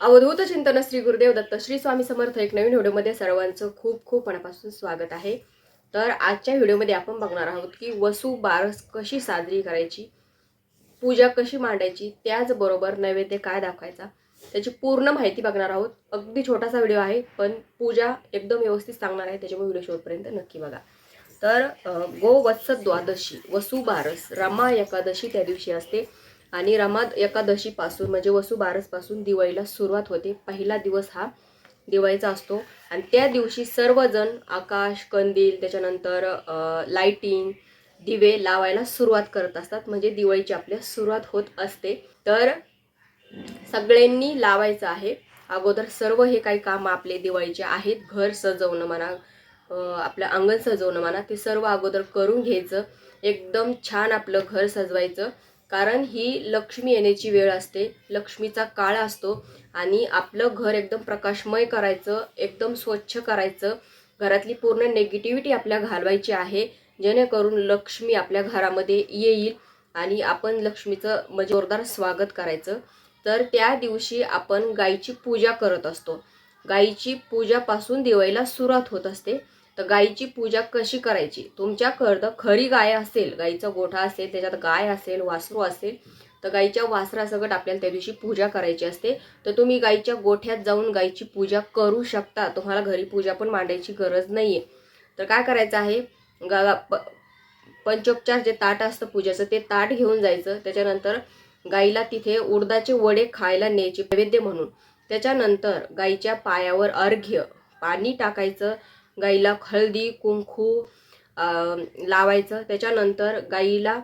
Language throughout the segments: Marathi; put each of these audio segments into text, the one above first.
अवधूत चिंतन श्री गुरुदेव दत्त श्री स्वामी समर्थ एक नवीन व्हिडिओमध्ये सर्वांचं खूप खूप मनापासून स्वागत आहे. तर आजच्या व्हिडिओमध्ये आपण बघणार आहोत की वसू बारस कशी साजरी करायची पूजा कशी मांडायची त्याचबरोबर नैवेद्य काय दाखवायचा त्याची पूर्ण माहिती बघणार आहोत. अगदी छोटासा व्हिडिओ आहे पण पूजा एकदम व्यवस्थित सांगणार आहे त्याच्यामुळे व्हिडिओ शेवटपर्यंत नक्की बघा. तर गोवत्स द्वादशी वसू बारस रमा एकादशी त्या दिवशी असते. आणि रमा एकादशीपासून म्हणजे वसू बारसपासून दिवाळीला सुरुवात होते. पहिला दिवस हा दिवाळीचा असतो. आणि त्या दिवशी सर्वजण आकाश कंदील त्याच्यानंतर लाइटिंग दिवे लावायला सुरुवात करत असतात. म्हणजे दिवाळीची आपल्या सुरुवात होत असते. तर सगळ्यांनी लावायचं आहे. अगोदर सर्व हे काही काम आपले दिवाळीचे आहेत. घर सजवणं म्हणा आपलं अंगण सजवणं म्हणा ते सर्व अगोदर करून घ्यायचं. एकदम छान आपलं घर सजवायचं. कारण ही लक्ष्मी येण्याची वेळ असते लक्ष्मीचा काळ असतो आणि आपलं घर एकदम प्रकाशमय करायचं एकदम स्वच्छ करायचं. घरातली पूर्ण नेगेटिव्हिटी आपल्या घालवायची आहे जेणेकरून लक्ष्मी आपल्या घरामध्ये येईल आणि आपण लक्ष्मीचं म्हणजे जोरदार स्वागत करायचं. तर त्या दिवशी आपण गाईची पूजा करत असतो. गाईची पूजापासून दिवाळीला सुरुवात होत असते. तर गायीची पूजा कशी करायची? तुमच्याकडं खरी गाय असेल गाईचा गोठा असेल त्याच्यात गाय असेल वासरू असेल तर गाईच्या वासरासकट आपल्याला त्या दिवशी पूजा करायची असते. तर तुम्ही गाईच्या गोठ्यात जाऊन गाईची पूजा करू शकता. तुम्हाला घरी पूजा पण मांडायची गरज नाही आहे तर काय करायचं आहे? गा प पंचोपचार जे ताट असतं पूजेचं ते ताट घेऊन जायचं. त्याच्यानंतर गाईला तिथे उडदाचे वडे खायला न्यायचे नैवेद्य म्हणून. त्याच्यानंतर गाईच्या पायावर अर्घ्य पाणी टाकायचं. गाईला हळदी कुंकू लावायचं. त्याच्यानंतर गाईला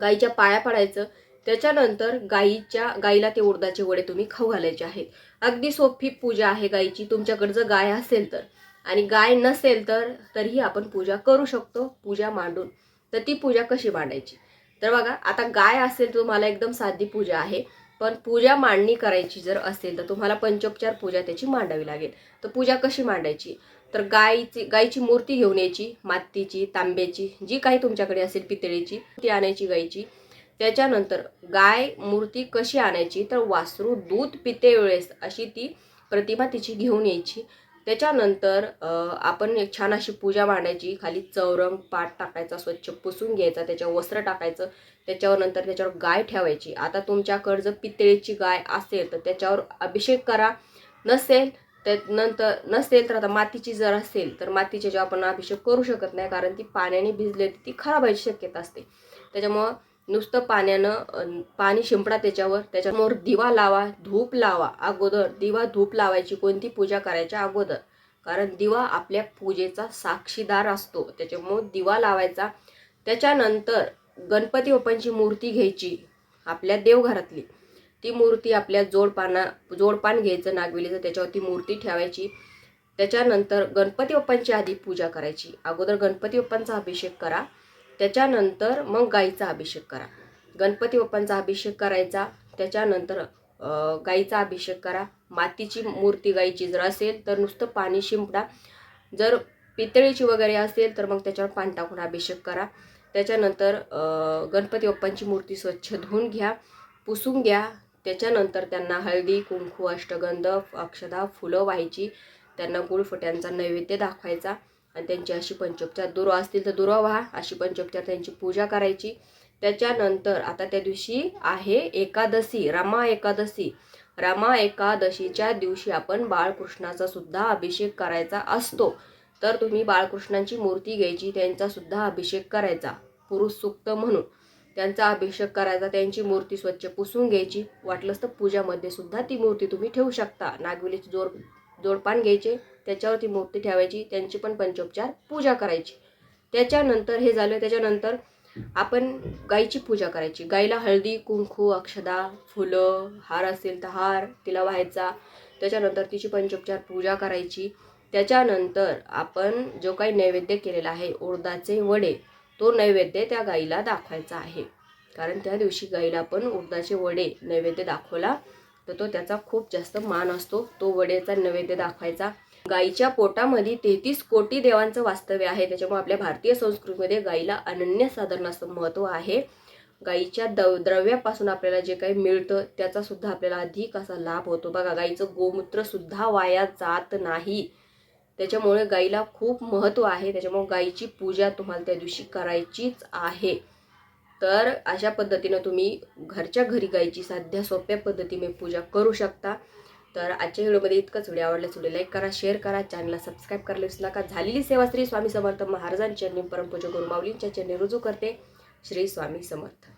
गाईच्या पाया पडायचं. त्याच्यानंतर गाईच्या गाईला ते उडदाचे वडे तुम्ही खाऊ घालायचे आहेत. अगदी सोपी पूजा आहे गाईची. तुमच्याकडे जर गाय असेल तर. आणि गाय नसेल तर तरीही आपण पूजा करू शकतो पूजा मांडून. तर ती पूजा कशी मांडायची? तर बघा आता गाय असेल तर तुम्हाला एकदम साधी पूजा आहे. पण पूजा मांडणी करायची जर असेल तर तुम्हाला पंचोपचार पूजा त्याची मांडावी लागेल. तर पूजा कशी मांडायची? तर गायीची गायीची मूर्ती घेऊन यायची मातीची तांब्याची जी काही तुमच्याकडे असेल पितळेची ती आणायची गायीची त्याच्यानंतर गाय मूर्ती कशी आणायची? तर वासरू दूध पिते वेळेस अशी ती प्रतिमा तिची घेऊन यायची. त्याच्यानंतर आपण एक छान अशी पूजा मांडायची खाली चौरंग पाट टाकायचा स्वच्छ पुसून घ्यायचा त्याच्यावर वस्त्र टाकायचं. त्याच्यावर नंतर त्याच्यावर गाय ठेवायची. आता तुमच्याकडं जर पितळेची गाय असेल तर त्याच्यावर अभिषेक करा. नसेल तर नंतर नसेल तर आता मातीची जर असेल तर मातीच्या जेव्हा आपण अभिषेक करू शकत नाही कारण ती पाण्याने भिजले ती खराब व्हायची शक्यता असते. त्याच्यामुळं नुसतं पाण्यानं पाणी शिंपडा त्याच्यावर त्याच्यासमोर दिवा लावा धूप लावा अगोदर. दिवा धूप लावायची कोणती पूजा करायच्या अगोदर. कारण दिवा आपल्या पूजेचा साक्षीदार असतो. त्याच्यामुळं दिवा लावायचा. त्याच्यानंतर गणपती बाप्पांची मूर्ती घ्यायची आपल्या देवघरातली. ती मूर्ती आपल्या जोडपाना जोडपान घ्यायचं नागवेलीचं त्याच्यावर ती मूर्ती ठेवायची. त्याच्यानंतर गणपती बाप्पांची आधी पूजा करायची. अगोदर गणपती बाप्पांचा अभिषेक करा. त्याच्यानंतर मग गाईचा अभिषेक करा. गणपती बाप्पांचा अभिषेक करायचा त्याच्यानंतर गाईचा अभिषेक करा. मातीची मूर्ती गाईची जर असेल तर नुसतं पाणी शिंपडा. जर पितळीची वगैरे असेल तर मग त्याच्यावर पाणी टाकून अभिषेक करा. त्याच्यानंतर गणपती बाप्पांची मूर्ती स्वच्छ धुवून घ्या पुसून घ्या. त्याच्यानंतर त्यांना हळदी कुंकू अष्टगंध अक्षदा फुलं व्हायची. त्यांना गुळफट्यांचा नैवेद्य दाखवायचा. आणि त्यांची अशी पंचोपचार दुर्वा असतील तर दुर्वा व्हा. अशी पंचोपचार त्यांची पूजा करायची. त्याच्यानंतर आता त्या दिवशी आहे एकादशी रामा एकादशी. रामा एकादशीच्या दिवशी आपण बाळकृष्णाचा सुद्धा अभिषेक करायचा असतो. तर तुम्ही बाळकृष्णांची मूर्ती घ्यायची त्यांचा सुद्धा अभिषेक करायचा. पुरुष सुक्त म्हणून. त्यांचा अभिषेक करायचा त्यांची मूर्ती स्वच्छ पुसून घ्यायची. वाटलंच तर पूजामध्ये सुद्धा ती मूर्ती तुम्ही ठेवू शकता. नागविलीची जोर जोडपान घ्यायचे त्याच्यावरती मूर्ती ठेवायची त्यांची पण पंचोपचार पूजा करायची. त्याच्यानंतर हे झालं त्याच्यानंतर आपण गाईची पूजा करायची. गाईला हळदी कुंकू अक्षदा फुलं हार असेल तर हार तिला व्हायचा. त्याच्यानंतर तिची पंचोपचार पूजा करायची. त्याच्यानंतर आपण जो काही नैवेद्य केलेला आहे उडदाचे वडे तो नैवेद्य त्या गाईला दाखवायचा आहे. कारण त्या दिवशी गाईला आपण उडदाचे वडे नैवेद्य दाखवला तर तो त्याचा खूप जास्त मान असतो. तो वडेचा नैवेद्य दाखवायचा. गाईच्या पोटामध्ये तेहतीस कोटी देवांचं वास्तव्य आहे. त्याच्यामुळे आपल्या भारतीय संस्कृतीमध्ये गाईला अनन्यसाधारण असं महत्त्व आहे. गाईच्या दव द्रव्यापासून आपल्याला जे काही मिळतं त्याचा सुद्धा आपल्याला अधिक असा लाभ होतो. बघा गाईचं गोमूत्र सुद्धा वाया जात नाही. त्याच्यामुळे गाईला खूप महत्त्व आहे. त्याच्यामुळे गाईची पूजा तुम्हाला त्या दिवशी करायचीच आहे. तर अशा पद्धतीनं तुम्ही घरच्या घरी गायची साध्या सोप्या पद्धतीने पूजा करू शकता. तर आजच्या व्हिडिओमध्ये इतकंच. व्हिडिओ आवडल्यास व्हिडिओ लाईक करा शेअर करा चॅनलला सबस्क्राईब करायला विसरू नका. झालेली सेवा श्री स्वामी समर्थ महाराजांच्या परमपूजा गुरुमावलींच्या चरणी रुजू करते. श्री स्वामी समर्थ.